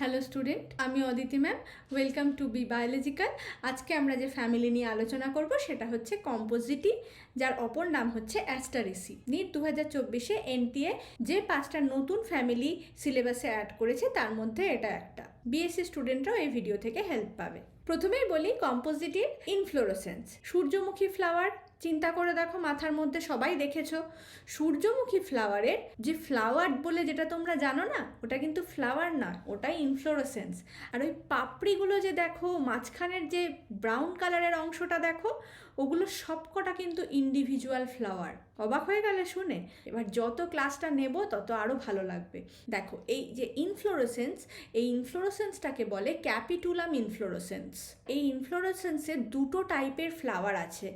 Hello student আমি Aditi ma'am welcome to B biological আজকে আমরা যে ফ্যামিলি নিয়ে আলোচনা করব সেটা হচ্ছে কম্পোজিটি যার অপর নাম হচ্ছে অ্যাস্টারেসি নিট দু হাজার চব্বিশে এনটিএ যে পাঁচটা নতুন ফ্যামিলি সিলেবাসে অ্যাড করেছে, তার মধ্যে এটা একটা। বিএসসি স্টুডেন্টরাও এই ভিডিও থেকে হেল্প পাবে। প্রথমেই বলি কম্পোজিটির ইনফ্লোরোসেন্স সূর্যমুখী ফ্লাওয়ার চিন্তা করে দেখো মাথার মধ্যে সবাই দেখেছ। সূর্যমুখী ফ্লাওয়ারের যে ফ্লাওয়ার বলে যেটা তোমরা জানো না, ওটা কিন্তু ফ্লাওয়ার না, ওটাই ইনফ্লোরোসেন্স আর ওই পাপড়িগুলো যে দেখো, মাঝখানের যে ব্রাউন কালারের অংশটা দেখো, ওগুলো সবকটা কিন্তু ইন্ডিভিজুয়াল ফ্লাওয়ার অবাক হয়ে গেলে শুনে। এবার যত ক্লাসটা নেব, তত আরও ভালো লাগবে। দেখো, এই যে ইনফ্লোরোসেন্স এই ইনফ্লোরোসেন্সটাকে বলে ক্যাপিটুলাম ইনফ্লোরোসেন্স এই ইনফ্লোরোসেন্সের দুটো টাইপের ফ্লাওয়ার আছে।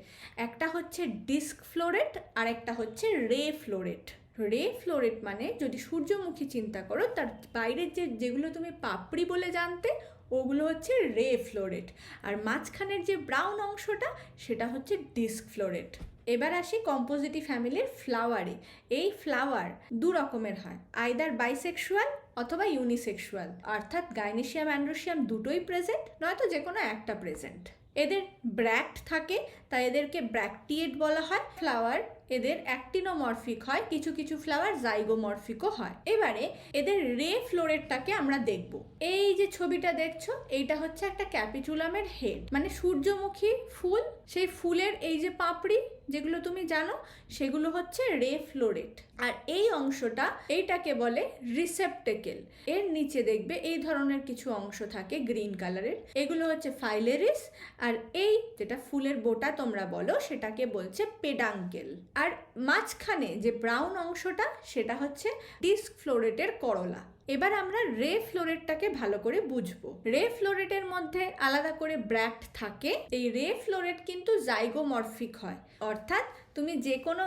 একটা হচ্ছে ডিস্ক ফ্লোরেট আর একটা হচ্ছে রে ফ্লোরেট রে ফ্লোরেট মানে যদি সূর্যমুখী চিন্তা করো, তার বাইরের যে যেগুলো তুমি পাপড়ি বলে জানতে, ওগুলো হচ্ছে রে ফ্লোরেট আর মাঝখানের যে ব্রাউন অংশটা, সেটা হচ্ছে ডিস্ক ফ্লোরেট এবার আসি কম্পোজিটিভ ফ্যামিলির ফ্লাওয়ারে এই ফ্লাওয়ার দু রকমের হয় আইদার বাইসেক্সুয়াল অথবা ইউনিসেক্সুয়াল অর্থাৎ গাইনেশিয়াম অ্যান্ড্রোশিয়াম দুটোই প্রেজেন্ট নয়তো যে কোনো একটা প্রেজেন্ট এদের ব্র্যাক্ট থাকে, তাই এদেরকে ব্র্যাকটিয়েট বলা হয়। ফ্লাওয়ার এদের অ্যাক্টিনোমরফিক হয়, কিছু কিছু ফ্লাওয়ার জাইগোমরফিকও হয়। এবারে এদের রে ফ্লোরেটটাকে আমরা দেখব। এই যে ছবিটা দেখছ, এইটা হচ্ছে একটা ক্যাপিচুলামের হেড। মানে সূর্যমুখী ফুল, সেই ফুলের এই যে পাপড়ি যেগুলো তুমি জানো, সেগুলো হচ্ছে রে ফ্লোরেট আর এই অংশটা এইটাকে বলে রিসেপ্টেকেল। এর নিচে দেখবে এই ধরনের কিছু অংশ থাকে গ্রিন কালারের। এগুলো হচ্ছে ফাইলেরিস। আর এই যেটা ফুলের বোটা তোমরা বলো, সেটাকে বলছে পেডাঙ্কেল। আর মাঝখানে যে ব্রাউন অংশটা, সেটা হচ্ছে ডিস্ক ফ্লোরেটের করলা। এবার আমরা রে ফ্লোরেটটাকে ভালো করে বুঝব। রে ফ্লোরেটের মধ্যে আলাদা করে ব্র্যাক্ট থাকে। এই রে ফ্লোরেট কিন্তু জাইগোমরফিক হয়। অর্থাৎ তুমি যে কোনো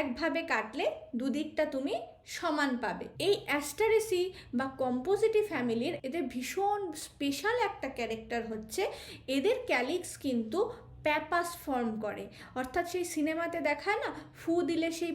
একভাবে কাটলে দুদিকটা তুমি সমান পাবে। এই অ্যাস্টারেসি বা কম্পোজিটিভ ফ্যামিলির এদের ভীষণ স্পেশাল একটা ক্যারেক্টার হচ্ছে। এদের ক্যালিক্স কিন্তু প্যাপাস ফর্ম করে। অর্থাৎ সেই সিনেমাতে দেখায় না, ফু দিলে সেই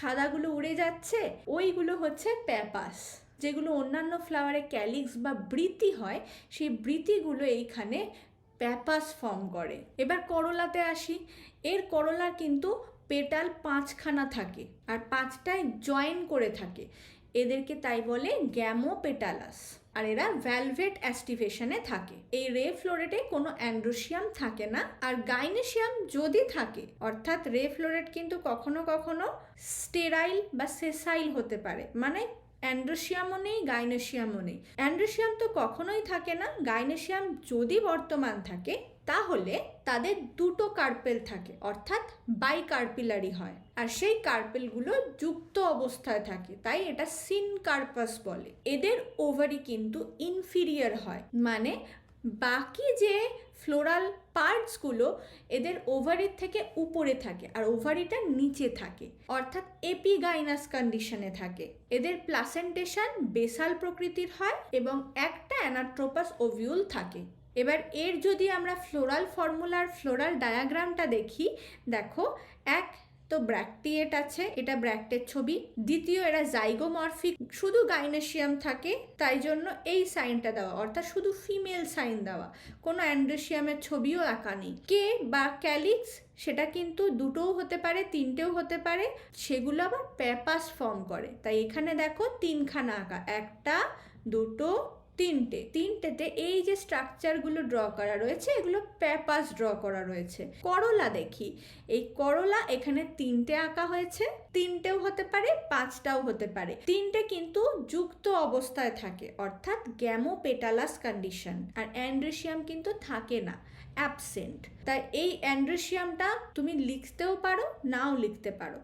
সাদাগুলো উড়ে যাচ্ছে, ওইগুলো হচ্ছে প্যাপাস। যেগুলো অন্যান্য ফ্লাওয়ারে ক্যালিক্স বা বৃতি হয়, সেই বৃতিগুলো এইখানে প্যাপাস ফর্ম করে। এবার করলাতে আসি। এর করলা কিন্তু পেটাল পাঁচখানা থাকে আর পাঁচটায় জয়েন করে থাকে। এদেরকে তাই বলে গ্যামো পেটালাস আর এরা ভ্যালভেট অ্যাস্টিভেশনে থাকে। এই রে ফ্লোরেটে কোনো অ্যান্ড্রোশিয়াম থাকে না। আর গাইনেশিয়াম যদি থাকে, অর্থাৎ রে ফ্লোরেট কিন্তু কখনো কখনো স্টেরাইল বা সেসাইল হতে পারে। মানে অ্যান্ড্রোশিয়ামও নেই গাইনেশিয়ামও নেই অ্যান্ড্রোশিয়াম তো কখনোই থাকে না। গাইনেশিয়াম যদি বর্তমান থাকে, তাহলে তাদের দুটো কার্পেল থাকে, অর্থাৎ বাই কার্পিলারি হয়। আর সেই কার্পেলগুলো যুক্ত অবস্থায় থাকে, তাই এটা সিন কার্পাস বলে। এদের ওভারি কিন্তু ইনফিরিয়ার হয় মানে বাকি যে ফ্লোরাল পার্টসগুলো এদের ওভারির থেকে উপরে থাকে আর ওভারিটা নিচে থাকে। অর্থাৎ এপিগাইনাস কন্ডিশনে থাকে। এদের প্লাসেন্টেশন বেসাল প্রকৃতির হয় এবং একটা অ্যানাট্রোপাস ওভিউল থাকে। এবার এর যদি আমরা ফ্লোরাল ফর্মুলার ফ্লোরাল ডায়াগ্রামটা দেখি, দেখো, এক তো ব্র্যাকটিয়েট আছে, এটা ব্র্যাকটের ছবি। দ্বিতীয়, এরা জাইগোমরফিক, শুধু গাইনেশিয়াম থাকে, তাই জন্য এই সাইনটা দেওয়া, অর্থাৎ শুধু ফিমেল সাইন দেওয়া। কোনো অ্যান্ড্রোশিয়ামের ছবিও আঁকা নেই। কে বা ক্যালিক্স, সেটা কিন্তু দুটোও হতে পারে, তিনটেও হতে পারে, সেগুলো আবার প্যাপাস ফর্ম করে। তাই এখানে দেখো তিনখানা আঁকা, একটা, দুটো তিনটে, তিনটেতে এই যে স্ট্রাকচারগুলো ড্র করা রয়েছে, এগুলো প্যাপাস ড্র করা রয়েছে। করলা দেখি, এই করলা এখানে তিনটে আঁকা হয়েছে, তিনটেও হতে পারে, পাঁচটাও হতে পারে। তিনটে কিন্তু যুক্ত অবস্থায় থাকে, অর্থাৎ গ্যামো পেটালাস কন্ডিশন আর অ্যান্ড্রেশিয়াম কিন্তু থাকে না। অ্যাবসেন্ট তাই এই অ্যান্ড্রেশিয়ামটা তুমি লিখতেও পারো, নাও লিখতে পারো।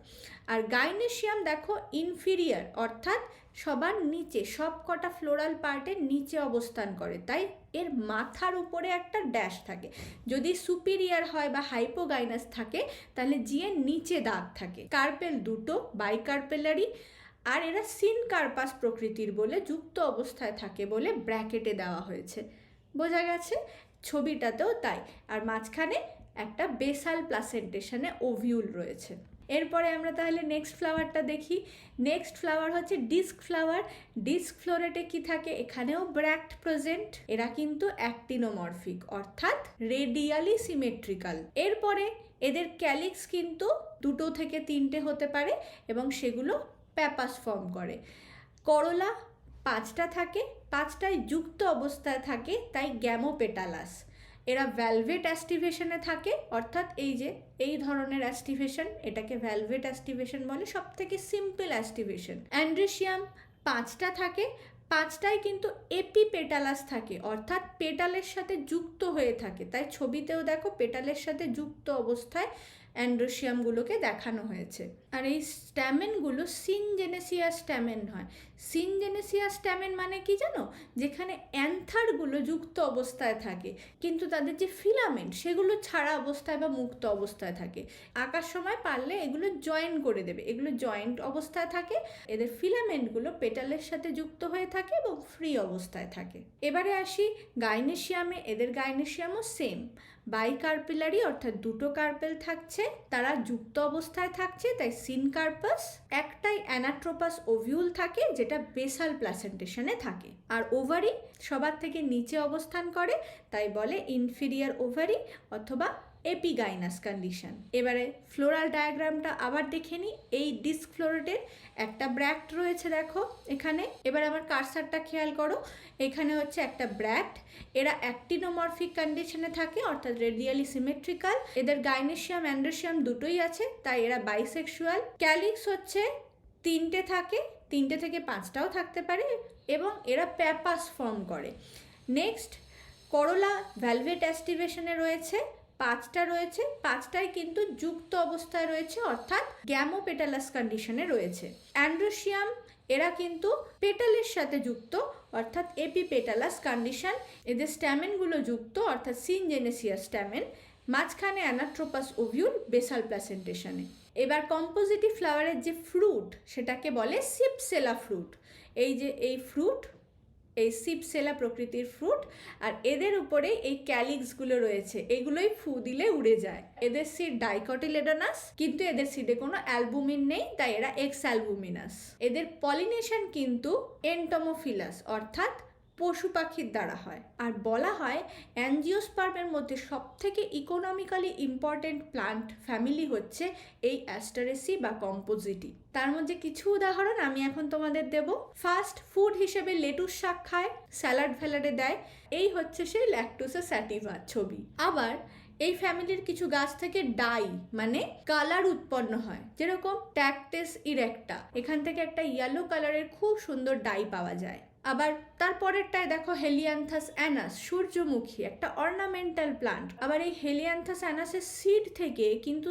আর গাইনেশিয়াম দেখো ইনফিরিয়ার অর্থাৎ সবার নিচে সব কটা ফ্লোরাল পার্টের নিচে অবস্থান করে। তাই এর মাথার উপরে একটা ড্যাশ থাকে। যদি সুপিরিয়ার হয় বা হাইপোগাইনাস থাকে, তাহলে জিয়ের নিচে দাগ থাকে। কার্পেল দুটো বাইকার্পেলারি আর এরা সিন কার্পাস প্রকৃতির বলে যুক্ত অবস্থায় থাকে বলে ব্র্যাকেটে দেওয়া হয়েছে। বোঝা গেছে? ছবিটাতেও তাই। আর মাঝখানে একটা বেসাল প্লাসেন্টেশনে ওভিউল রয়েছে। এরপরে আমরা তাহলে নেক্সট ফ্লাওয়ারটা দেখি। নেক্সট ফ্লাওয়ার হচ্ছে ডিস্ক ফ্লাওয়ার ডিস্ক ফ্লোরেটে কি থাকে? এখানেও ব্র্যাক্ট প্রেজেন্ট এরা কিন্তু অ্যাক্টিনোমরফিক অর্থাৎ রেডিয়ালি সিমেট্রিক্যাল এরপরে এদের ক্যালিক্স কিন্তু দুটো থেকে তিনটে হতে পারে এবং সেগুলো প্যাপাস ফর্ম করে। করলা পাঁচটা থাকে পাঁচটায় যুক্ত অবস্থায় থাকে তাই গ্যামোপেটালাস। এরা ভ্যালভেট অ্যাস্টিভেশনে থাকে, অর্থাৎ এই যে, এই ধরনের অ্যাস্টিভেশন এটাকে ভ্যালভেট অ্যাস্টিভেশন বলে সব থেকে সিম্পল অ্যাস্টিভেশন অ্যান্ড্রেশিয়াম পাঁচটা থাকে, পাঁচটায় কিন্তু এপি পেটালাস থাকে, অর্থাৎ পেটালের সাথে যুক্ত হয়ে থাকে। তাই ছবিতেও দেখো, পেটালের সাথে যুক্ত অবস্থায় অ্যান্ড্রোশিয়ামগুলোকে দেখানো হয়েছে। আর এই স্ট্যামেনগুলো সিনজেনেসিয়া স্ট্যামেন হয়। সিনজেনেসিয়া স্ট্যামেন মানে কি জানো? যেখানে অ্যান্থারগুলো যুক্ত অবস্থায় থাকে। কিন্তু তাদের যে ফিলামেন্ট, সেগুলো ছাড়া অবস্থায় বা মুক্ত অবস্থায় থাকে। আঁকার সময় পারলে এগুলো জয়েন করে দেবে। এগুলো জয়েন্ট অবস্থায় থাকে। এদের ফিলামেন্টগুলো পেটালের সাথে যুক্ত হয়ে থাকে এবং ফ্রি অবস্থায় থাকে। এবারে আসি গাইনেশিয়ামে। এদের গাইনেশিয়ামও সেম। বাইকার্পিলারি অর্থাৎ দুটো কার্পেল থাকছে, তারা যুক্ত অবস্থায় থাকছে, তাই সিনকার্পাস একটাই অ্যানাট্রোপাস ওভিউল থাকে, যেটা বেসাল প্লাসেন্টেশনে থাকে। আর ওভারি সবার থেকে নিচে অবস্থান করে, তাই বলে ইনফিরিয়ার ওভারি অথবা এপিগাইনাস কন্ডিশন এবারে ফ্লোরাল ডায়াগ্রামটা আবার দেখে নিই এই ডিস্ক ফ্লোরেটের একটা ব্র্যাক্ট রয়েছে দেখো এখানে। এবার আমার কারসারটা খেয়াল করো। এখানে হচ্ছে একটা ব্র্যাক্ট এরা অ্যাক্টিনোমরফিক কন্ডিশনে থাকে, অর্থাৎ রেডিয়ালি সিমেট্রিক্যাল এদের গাইনেশিয়াম অ্যান্ড্রোশিয়াম দুটোই আছে, তাই এরা বাইসেক্সুয়াল ক্যালিক্স হচ্ছে তিনটে থাকে, তিনটে থেকে পাঁচটাও থাকতে পারে এবং এরা প্যাপাস ফর্ম করে। নেক্সট করলা ভ্যালভেট অ্যাস্টিভেশনে রয়েছে। পাঁচটা রয়েছে, পাঁচটায় কিন্তু যুক্ত অবস্থায় রয়েছে, অর্থাৎ গ্যামোপেটালাস কন্ডিশনে রয়েছে। অ্যান্ড্রোশিয়াম, এরা কিন্তু পেটালের সাথে যুক্ত, অর্থাৎ এপিপেটালাস কন্ডিশন এদের স্ট্যামেনগুলো যুক্ত, অর্থাৎ সিনজেনেসিয়া স্ট্যামেন, মাঝখানে অ্যানাট্রোপাস ওভিউল বেসাল প্লাসেন্টেশনে। এবার কম্পোজিটিভ ফ্লাওয়ারের যে ফ্রুট সেটাকে বলে সিপসেলা ফ্রুট এই যে, এই ফ্রুট এই সিপসেলা প্রকৃতির ফ্রুট আর এদের উপরে এই ক্যালিক্সগুলো রয়েছে, এগুলোই ফু দিলে উড়ে যায়। এদের সিড ডাইকটিলেডোনাস কিন্তু এদের সিডে কোনো অ্যালবুমিন নেই, তাই এরা এক্স অ্যালবুমিনাস এদের পলিনেশন কিন্তু এন্টমোফিলাস অর্থাৎ পশু পাখির দ্বারা হয়। আর বলা হয় অ্যানজিওস্পার্মের মধ্যে সবথেকে ইকোনমিক্যালি ইম্পর্ট্যান্ট প্লান্ট ফ্যামিলি হচ্ছে এই অ্যাস্টারেসি বা কম্পোজিটি তার মধ্যে কিছু উদাহরণ আমি এখন তোমাদের দেব। ফার্স্ট ফুড হিসেবে লেটুস শাক খায়, স্যালাড ফ্যালাডে দেয়। এই হচ্ছে সেই ল্যাকটোসা স্যাটিভা ছবি। আবার এই ফ্যামিলির কিছু গাছ থেকে ডাই মানে কালার উৎপন্ন হয়। যেরকম ট্যাকটেস ইরেক্টা এখান থেকে একটা ইয়েলো কালারের খুব সুন্দর ডাই পাওয়া যায়। আবার তারপরেরটায় দেখো হেলিয়ান্থাস অ্যানাস, সূর্যমুখী, একটা অর্নামেন্টাল প্লান্ট আবার এই হেলিয়ান্থাস অ্যানাসের সিড থেকে কিন্তু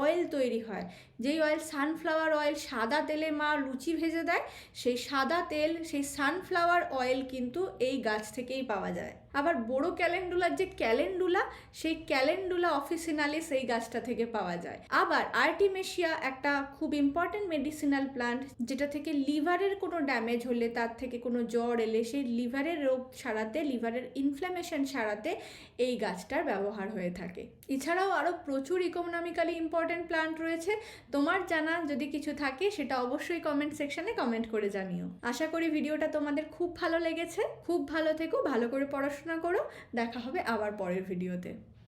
অয়েল তৈরি হয়। যেই অয়েল সানফ্লাওয়ার অয়েল সাদা তেলে মা লুচি ভেজে দেয়, সেই সাদা তেল, সেই সানফ্লাওয়ার অয়েল কিন্তু এই গাছ থেকেই পাওয়া যায়। আবার বড় ক্যালেন্ডুলার যে ক্যালেন্ডুলা, সেই ক্যালেন্ডুলা অফিসিনালি সেই গাছটা থেকে পাওয়া যায়। আবার আর্টিমেশিয়া একটা খুব ইম্পর্ট্যান্ট মেডিসিনাল প্লান্ট যেটা থেকে লিভারের কোনো ড্যামেজ হলে, তার থেকে কোনো জ্বর এলে, সেই লিভারের রোগ সারাতে, লিভারের ইনফ্ল্যামেশন সারাতে এই গাছটার ব্যবহার হয়ে থাকে। এছাড়াও আরও প্রচুর ইকোনমিক্যালি ইম্পর্ট্যান্ট প্লান্ট রয়েছে। তোমার জানা যদি কিছু থাকে, সেটা অবশ্যই কমেন্ট সেকশানে কমেন্ট করে জানিও। আশা করি ভিডিওটা তোমাদের খুব ভালো লেগেছে। খুব ভালো থেকো, ভালো করে পড়াশোনা করো দেখা হবে আবার পরের ভিডিওতে